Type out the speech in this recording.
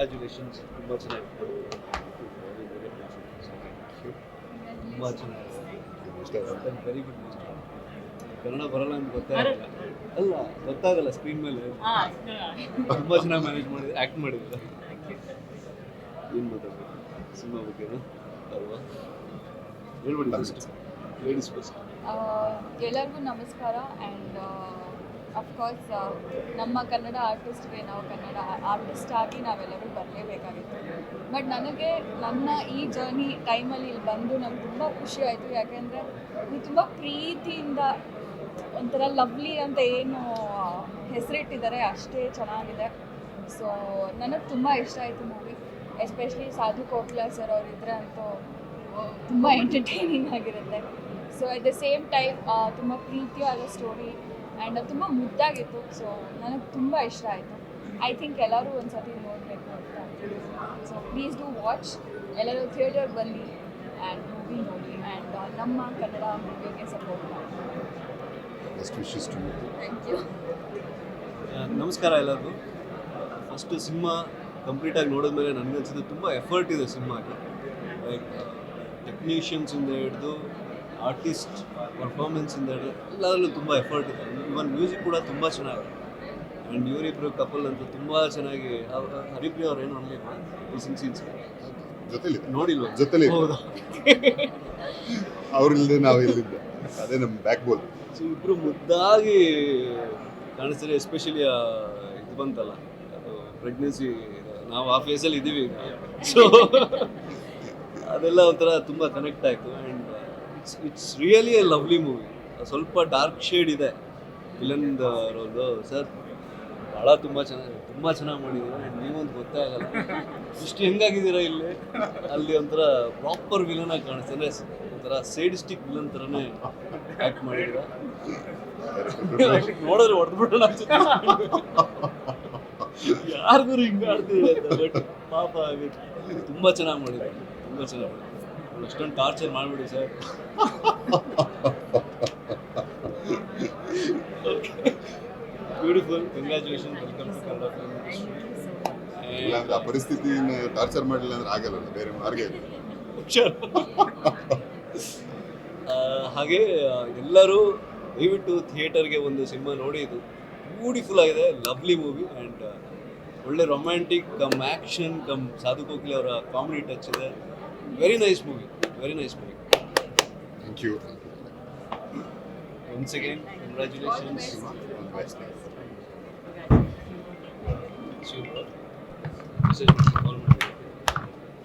Congratulations ತುಂಬ ಚೆನ್ನಾಗಿ ತುಂಬ ಚೆನ್ನಾಗಿ? ವೆರಿ ಗುಡ್ ಕನ್ನಡ ಬರಲ್ಲ ಅಂತ ಗೊತ್ತಾಗಲ್ಲ ಅಲ್ಲ ಗೊತ್ತಾಗಲ್ಲ ಸ್ಕ್ರೀನ್ ಮೇಲೆ. ತುಂಬ ಚೆನ್ನಾಗಿ ಮ್ಯಾನೇಜ್ ಮಾಡಿದ್ರೆ ಆ್ಯಕ್ಟ್ ಮಾಡಿದ್ರೆ. ಏನು ಮಾತಾಡ್ಬೇಕು? ಸಿನಿಮಾ ಬಗ್ಗೆನಾ? ಅಲ್ವಾ? ಹೇಳ್ಬಿಡಿ ಫಸ್ಟ್ ಲೇಡೀಸ್ ಫಸ್ಟ್ ಆ, ಎಲ್ಲರಿಗೂ ನಮಸ್ಕಾರ. ಆ್ಯಂಡ್ ಅಫ್ಕೋರ್ಸ್ ನಮ್ಮ ಕನ್ನಡ ಆರ್ಟಿಸ್ಟ್ಗೆ ನಾವು ಕನ್ನಡ ಆರ್ಟಿಸ್ಟ್ ಆಗಿ ನಾವೆಲ್ಲರೂ ಬರಲೇಬೇಕಾಗಿತ್ತು. ಬಟ್ ನನಗೆ ನನ್ನ ಈ ಜರ್ನಿ ಟೈಮಲ್ಲಿ ಇಲ್ಲಿ ಬಂದು ನಂಗೆ ತುಂಬ ಖುಷಿ ಆಯಿತು. ಯಾಕೆಂದರೆ ಇದು ತುಂಬ ಪ್ರೀತಿಯಿಂದ ಒಂಥರ ಲವ್ಲಿ ಅಂತ ಏನು ಹೆಸರಿಟ್ಟಿದ್ದಾರೆ, ಅಷ್ಟೇ ಚೆನ್ನಾಗಿದೆ. ಸೊ ನನಗೆ ತುಂಬ ಇಷ್ಟ ಆಯಿತು ಮೂವಿ ಎಸ್ಪೆಷಲಿ ಸಾಧು ಕೋಟ್ಲಾ ಸರ್ ಅವರಿದ್ದರೆ ಅಂತೂ ತುಂಬ ಎಂಟರ್ಟೈನಿಂಗ್ ಆಗಿರುತ್ತೆ. So at the same time ತುಂಬ ಪ್ರೀತಿಯಾದ ಸ್ಟೋರಿ ಆ್ಯಂಡ್ ಅದು ತುಂಬ ಮುದ್ದಾಗಿತ್ತು ಸೊ ನನಗೆ ತುಂಬ ಇಷ್ಟ ಆಯಿತು. ಐ ಥಿಂಕ್ ಎಲ್ಲರೂ ಒಂದು ಸತಿ ನೋಡಬೇಕು ಅಂತ. ಸೊ ಪ್ಲೀಸ್ ಡೂ ವಾಚ್ ಎಲ್ಲರೂ ಥಿಯೇಟರ್ ಬನ್ನಿ ಆ್ಯಂಡ್ ಮೂವಿ ನೋಡಿ. ಆ್ಯಂಡ್ ನಮ್ಮ ಕನ್ನಡ ಮೂವಿಗೆ ಸಪೋರ್ಟ್ ಥ್ಯಾಂಕ್ ಯು ನಮಸ್ಕಾರ ಎಲ್ಲರಿಗೂ. ಫಸ್ಟ್ ಸಿನಿಮಾ ಕಂಪ್ಲೀಟಾಗಿ ನೋಡಿದ್ಮೇಲೆ ನನಗನ್ಸಿದ್ದು ತುಂಬ ಎಫರ್ಟ್ ಇದೆ ಸಿನಿಮಾಗೆ. ಲೈಕ್ ಟೆಕ್ನಿಷಿಯನ್ಸಿಂದ ಹಿಡಿದು ಆರ್ಟಿಸ್ಟ್ ಪರ್ಫಾರ್ಮೆನ್ಸ್ ಇಂದ ಎಲ್ಲದರಲ್ಲೂ ತುಂಬ ಎಫರ್ಟ್ ಇದೆ. ಇವನ್ ಮ್ಯೂಸಿಕ್ ಕೂಡ ತುಂಬ ಚೆನ್ನಾಗಿದೆ. ಆ್ಯಂಡ್ ಇವರಿಬ್ಬರು ಕಪಲ್ ಅಂತೂ ತುಂಬ ಚೆನ್ನಾಗಿ ಹರಿಪ್ರಿಯ ಅವ್ರು ಏನು ಮಾಡಲಿಲ್ಲ ಈ ಸಿನ್ ಸೀನ್ಸ್ ಜೊತೆಲಿ ನೋಡಿಲ್ವ? ಜೊತೆಲಿ ಹೌದಾ? ಅವ್ರಿಲ್ಲದೆ ನಾವು ಇಲ್ಲಿದ್ದೆ. ಅದೇ ನಮ್ಮ ಬ್ಯಾಕ್ ಬೋಲ್ ಸೊ ಇಬ್ಬರು ಮುದ್ದಾಗಿ ಕಾಣಿಸ್ತಾರೆ ಎಸ್ಪೆಷಲಿ ಇದು ಬಂತಲ್ಲ ಅದು ಪ್ರೆಗ್ನೆನ್ಸಿ ನಾವು ಆ ಫೇಸಲ್ಲಿ ಇದ್ದೀವಿ ಈಗ. ಸೊ ಅದೆಲ್ಲ ಒಂಥರ ತುಂಬ ಕನೆಕ್ಟ್ ಆಯಿತು. And it's it's really a lovely movie ಸ್ವಲ್ಪ ಡಾರ್ಕ್ ಶೇಡ್ ಇದೆ. ವಿಲನ್ ರೋಲ್ದು. ಸರ್ ಭಾಳ ತುಂಬ ಚೆನ್ನಾಗಿ ತುಂಬ ಚೆನ್ನಾಗಿ ಮಾಡಿದ್ದೀರಾ ನೀವೊಂದು ಗೊತ್ತೇ ಆಗಲ್ಲ. ಇಷ್ಟು ಹೆಂಗಾಗಿದ್ದೀರಾ ಇಲ್ಲಿ? ಅಲ್ಲಿ ಒಂಥರ ಪ್ರಾಪರ್ ವಿಲನ್ ಆಗಿ ಕಾಣಿಸ್ತು ಅಂದರೆ ಒಂಥರ ಸೇಡಿಸ್ಟಿಕ್ ವಿಲನ್ ಥರನೇ ಆ್ಯಕ್ಟ್ ಮಾಡಿದ್ದೀರಾ ನೋಡಿದ್ರೆ ಹೊಡೆದ್ಬಿಡೋಣ ಯಾರಿಗೂ ಹಿಂಗೆ ಆಡ್ತಿದೆ ಬಟ್ ಪಾಪ ಆಗಿ ತುಂಬ ಚೆನ್ನಾಗಿ ಮಾಡಿದ್ರು? ತುಂಬ ಚೆನ್ನಾಗಿ ಅಷ್ಟೊಂದು ಟಾರ್ಚರ್ ಮಾಡಿಬಿಡಿ sir. Beautiful congratulation welcome to Kannada film ಆ ಪರಿಸ್ಥಿತಿನ ಟಾರ್ಚರ್ ಮಾಡಲಿಲ್ಲ ಅಂದ್ರೆ ಆಗಲ್ಲ ಬೇರೆ ಮಾರ್ಗ ಇಲ್ಲ ಹುಷಾರ್ ಹಾಗೆ ಎಲ್ಲರೂ ದಯವಿಟ್ಟು ಥಿಯೇಟರ್ಗೆ ಒಂದು ಸಿನಿಮಾ ನೋಡಿ ಇದು ಬ್ಯೂಟಿಫುಲ್ ಆಗಿದೆ ಲವ್ಲಿ ಮೂವಿ ಆ್ಯಂಡ್ ಒಳ್ಳೆ romantic cum action cum Sadhu Kokila ಅವರ ಕಾಮಿಡಿ ಟಚ್ ಇದೆ. very nice movie. Very nice movie. Thank you. Thank you. Once again, congratulations. Best. Super. Super.